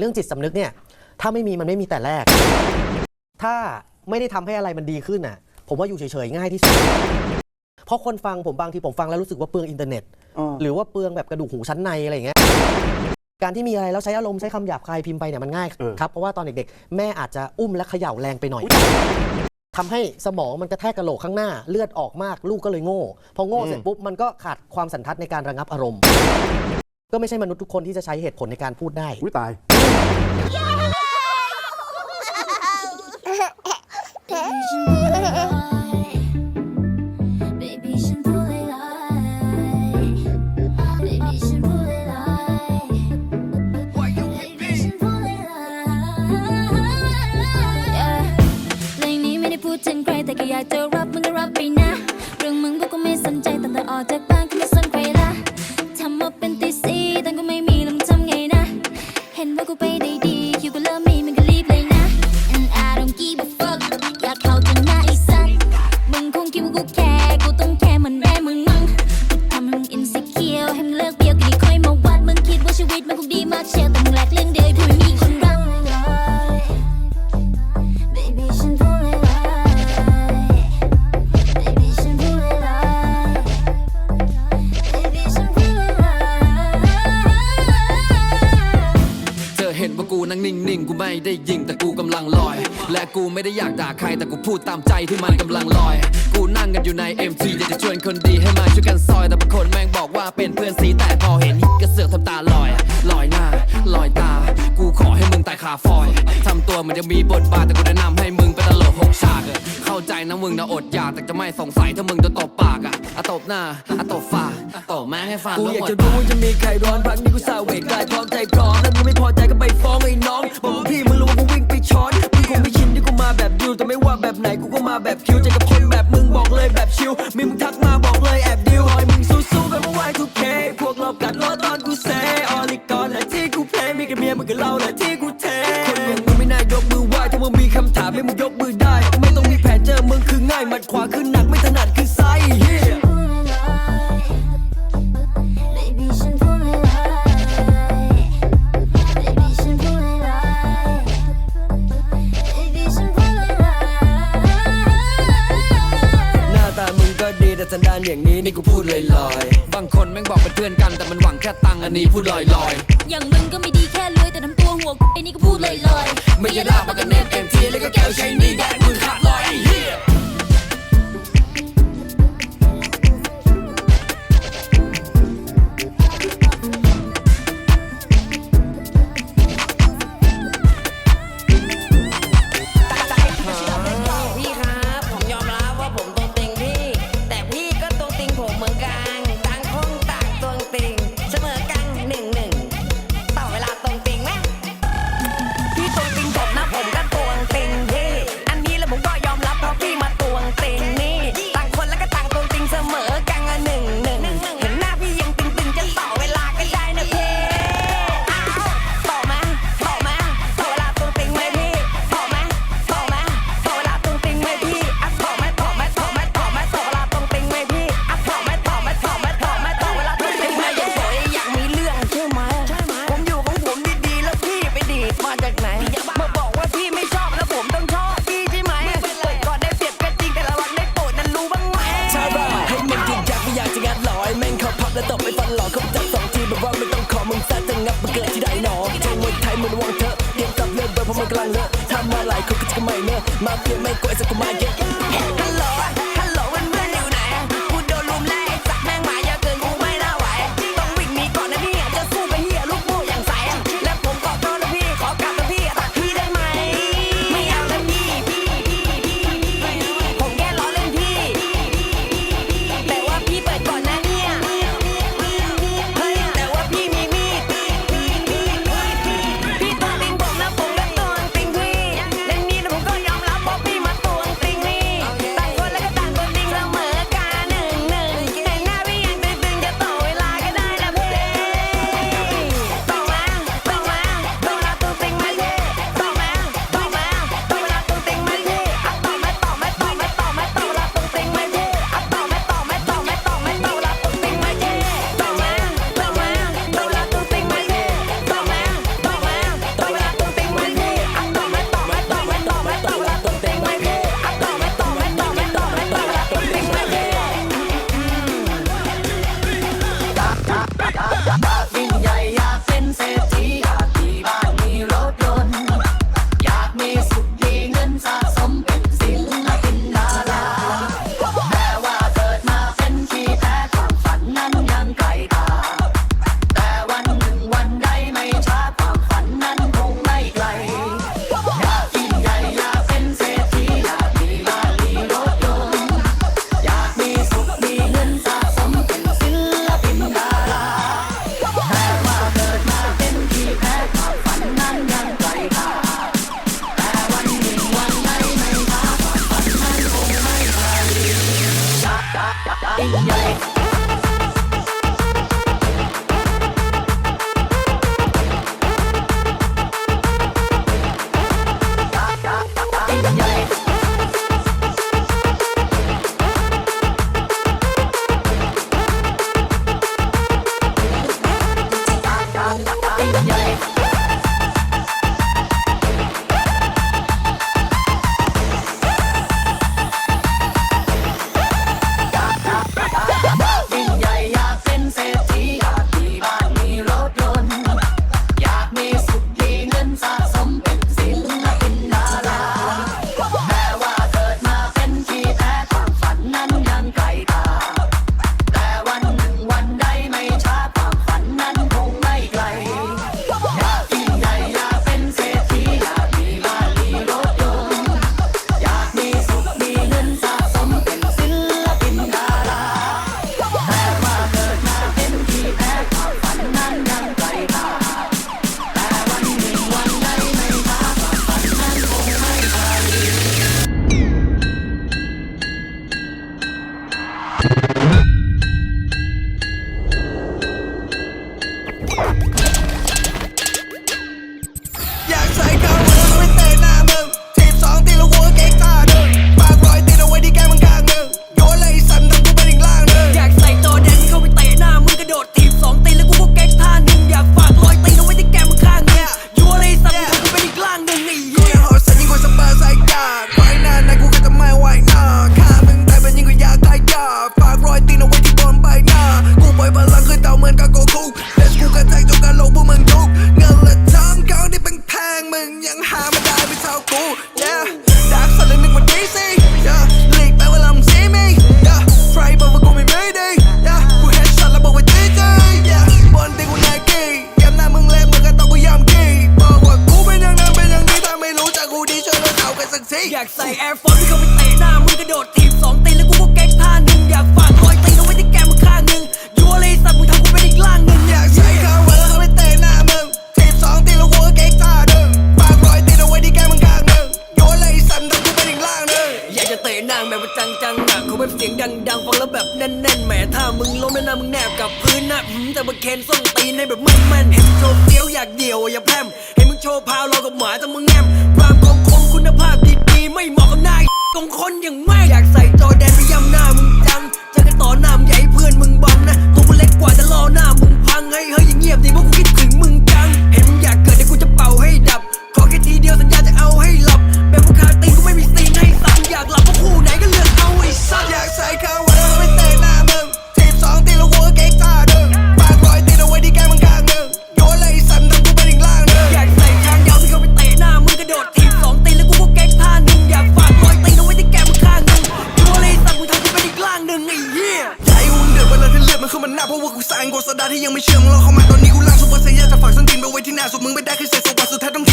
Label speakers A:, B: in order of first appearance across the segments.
A: เรื่องจิตสำนึกเนี่ยถ้าไม่มีมันไม่มีแต่แรก ถ้าไม่ได้ทำให้อะไรมันดีขึ้นน่ะ ผมว่าอยู่เฉยๆง่ายที่สุด เพราะคนฟังผมบางทีผมฟังแล้วรู้สึกว่าเปลืองอินเทอร์เน็ต
B: อ๋อ
A: หรือว่าเปลืองแบบกระดูกหูชั้นในอะไรอย่างเงี้ยการที่มีอะไรแล้วใช้อารมณ์ใช้คำหยาบคายพิมพ์ไปเนี่ยมันง่าย
B: เออ
A: ครับเพราะว่าตอนเด็กๆ แม่อาจจะอุ้มและเขย่าแรงไปหน่อยทำให้สมองมันกระแทกกระโหลกข้างหน้าเลือดออกมากลูกก็เลยโง่ พอโง่เสร็จปุ๊บมันก็ขาดความสันทัดในการระงับอารมณ์ ก็ไม่ใช่มนุษย์ทุกคนที่จะใช้เหตุผลในการพูดได้
B: อุ้ยตาย
C: Yeah. เพลงนี้ไม่ได้พูดถึงใครแต่ก็อยากจะรัก ใครแต่กูพูด
D: ตามใจที่มันกำลังลอย กูนั่งกันอยู่ใน MT อยากจะชวนคนดีให้มาช่วยกันซอย แต่บางคนแม่งบอกว่าเป็นเพื่อนสีแต่พอเห็นก็เสือกทำตาลอย ลอยหน้า ลอยตา กูขอให้มึงตายคาฟอยทำตัวเหมันจะมีบทบาทแต่กูแนะนำให้มึงไปตลกหกฉากเข้าใจนะมึงนะอดอยากแต่จะไม่สงสัยถ้ามึงโดนตบปากอะอะตบหน้าอะตบฝากตบแม่งให้ฟัน
E: กูอยากจะรู้ว่าจะมีใครร้อนพักนี้กูสาวเวกกายพร้อมใจพร้อมแล้วมึงไม่พอใจก็ไปฟ้องไอ้น แบบดิวแต่ไม่ว่าแบบไหนกูก็มาแบบคิวใจกับคนแบบมึงบอกเลยแบบชิวมีมึงทัก นอย่างนี้นี่กู
C: พูดล
E: อยๆ
D: บางคนแม่งบอกเป็นเพื่อนกันแต่มันหวังแค่ตังค์อันนี้พูดลอยลอย
C: อย่างมึงก็ไม่ดีแค่รวยแต่ทำตัวหัวไอ้นี่ก็พูดลอยๆ
D: ๆไม่ยาลาบมากันเน็ตเอ็มทีแล้วก็แก้วใช้นี่แดกมึงขาดล
F: กำ
E: ลังเลอะทำมาหลายคนก็จะไม่เนอะมาเปลี่ยไม่กลัวไอ้สักกูมาเยอะากใส่แอร์ฟอร์ที่เข้าไปเตะหน้ามึงกระโดดถีบสองตีนแล้วกูก็แก๊กท่าหนึ่งอยากฝากรอยตีนเอาไว้ที่แก้มข้างหนึ่งยัวเลยสัตว์มึงทำกูเป็นอีกล่างหนึ่งอยากใส่ข้าวไว้แล้วเข้าไปเตะหน้ามึงถีบสองตีนแล้วกูก็แก๊กท่าหนึ่งฝากรอยตีนเอาไว้ที่แก้มข้างหนึ่งยัวเลยสัตว์ทำกูเป็นอีกล่างหนึ่งอยากจะเตะหน้าแบบว่าจังจังๆหนักเขาแบบเสียงดังๆฟังแล้วแบบแน่นๆแหมถ้ามึงล้มแล้วหน้ามึงแนบกับพื้นนะหืมแต่มาเคนส้นตีนให้แบบมึงแม่นเห็นมึงโชว์เฟี้ยวอยากเดี่ยวอย่าแพร่มเห็นมึงโชว์พาวเรากับหมาแต่มึงแงมความคมคมคุณภาพดี ๆไม่เหมาะกับหน้าตรงคนอย่างแม่อยากใส่จอแดนไปย่ำหน้ามึงจังจะกันต่อหน้ามึงอย่าให้เพื่อนมึงบังนะตัวกูเล็กกว่าจะรอหน้ามึงพังให้เฮ้ยอย่างเงียบดิ นไปไว้ที่หน้าสุดมึงไม่ได้
B: คือเศษสวรรค์สุดท้ายต้อง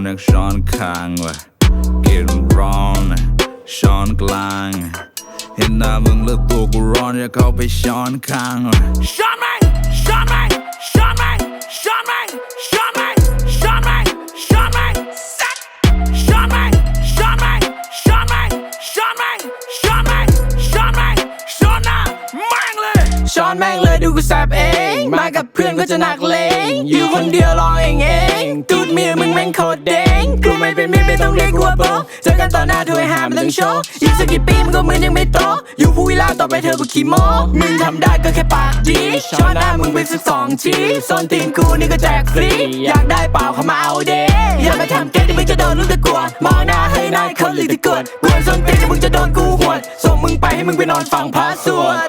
B: น
E: อยากช้อน
G: คางวะกินร้อนช้อนกลางเห็นหน้ามึงแล้วตัวกูร้อนอยากเข้าไปช้อนคางวะช้อนไหมช้อนไหมช้อนไหมช้อนไหมช้อน อนแม่งเลย
E: ดูกูแซบเอง มากับเพื่อนก็จะหนักเลงอยู่คนเดียวรองเองเองกูดเมียมึงแม่งโคตรเด้งกูไม่เป็นเมียไม่ต้องเรียกกูว่าโบเจอกันต่อหน้าถ้วยหามันต้องโชว์ยิงสักกี่ปีมันก็เหมือนยังไม่โตอยู่ผู้วิลาต่อไปเธอกูขี้โมมึงทำได้ก็แค่ปากดีช้อนหน้ามึงไปสักสองทีส้นตีนกูนี่ก็แจกฟรีอยากได้เปล่าเข้ามาเอาเด้อย่ามาทำเก๊กที่มึงจะโดนลูกตะกัวมองหน้าให้นายคนหรือตะกวดกวนส้นตีนที่มึงจะโดนกูหวดส่งมึงไปให้มึงไปนอนฟังพระสวด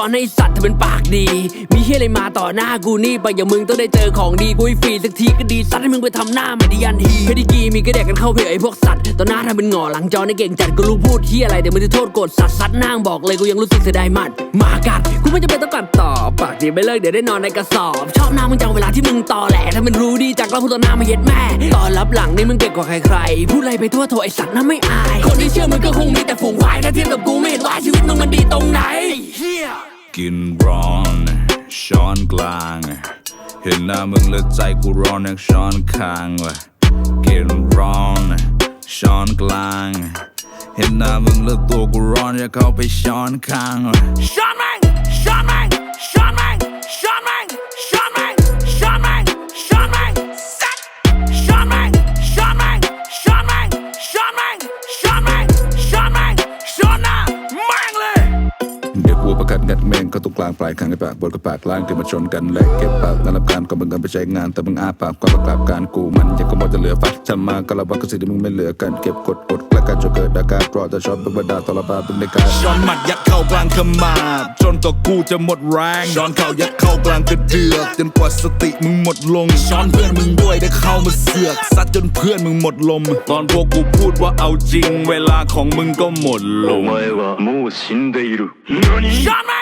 H: ช้อนให้สัตว์ถ้าเป็นปากดี มีเฮียอะไรมาต่อหน้ากูนี่ไปอย่างมึงต้องได้เจอของดีกูให้ฟรีสักทีก็ดีสัตว์ให้มึงไปทำหน้าไม่ดียันทีเพดิกีมีก็เดกกันเข้าเพจไอ้พวกสัตว์ต่อหน้าทำเป็นหงอหลังจอในเก่งจัดกูรู้พูดที่อะไรแต่มึงจะโทษโกรธสัตว์สัตว์นางบอกเลยกูยังรู้สึกเสียดายมันมากัดกูไม่จำเป็นต้องกัดต่อปากดีไม่เลิกเดี๋ยวได้นอนในกระสอบ ชอบหน้ามึงจังเวลาที่มึงตอแหลถ้ามันรู้ดีจังก็พูดต่อหน้ามาเย็ดแม่ตอนรับหลังนี่มึงเก่งกว่าใครๆพูดอะไรไปทั่วโถไอสัตว์น่าไม่อาย คนที่เชื่อมึงก็คงมีแต่ฝูงควายถ้าเทียบกับกูไม่เห็นว่าชีวิตมึงมันดีตรงไหน ฮีย
G: กินร้อน ช้อนกลาง เห็นหน้ามึงแล้วใจกูร้อนอยากช้อนคางว่ะกินร้อน ช้อนกลาง เห็นหน้ามึงแล้วตัวกูร้อนอยากเข้าไปช้อนคางว่ะ
H: Shot me! Shot me! Shot me! Shot me! Shot me!
G: วัวประกัดงัดแมงเข้าตรงกลางปลายคางไอ้ปากบนกับปากล่างที่มาชนกันแหลกเก็บปากนั่นรับการก็มึงกันไปใช้งาน แต่มึงอาปากความประกาบการกูมันยังก็หมดจะเหลือฟัดฉันมาก็ระวังก็สิ่งที่มึงไม่เหลือกันเก็บกดอดและการจะเกิดอาการรอแต่ช็อตเป็นบรรดาตลบาเป็นในการ
I: ช้อนหมัดยัดเข้ากลางขมาบจนตัวกูจะหมดแรงช้อนเข่ายัดเข้ากลางกระเดือกจนกว่าสติมึงหมดลงช้อนเพื่อนมึงด้วยได้เข้ามาเสือกซัดจนเพื่อนมึงหมดลม ตอนพวกกูพูดว่าเอาจริง เวลาของมึงก็หมดลง
H: Shot me!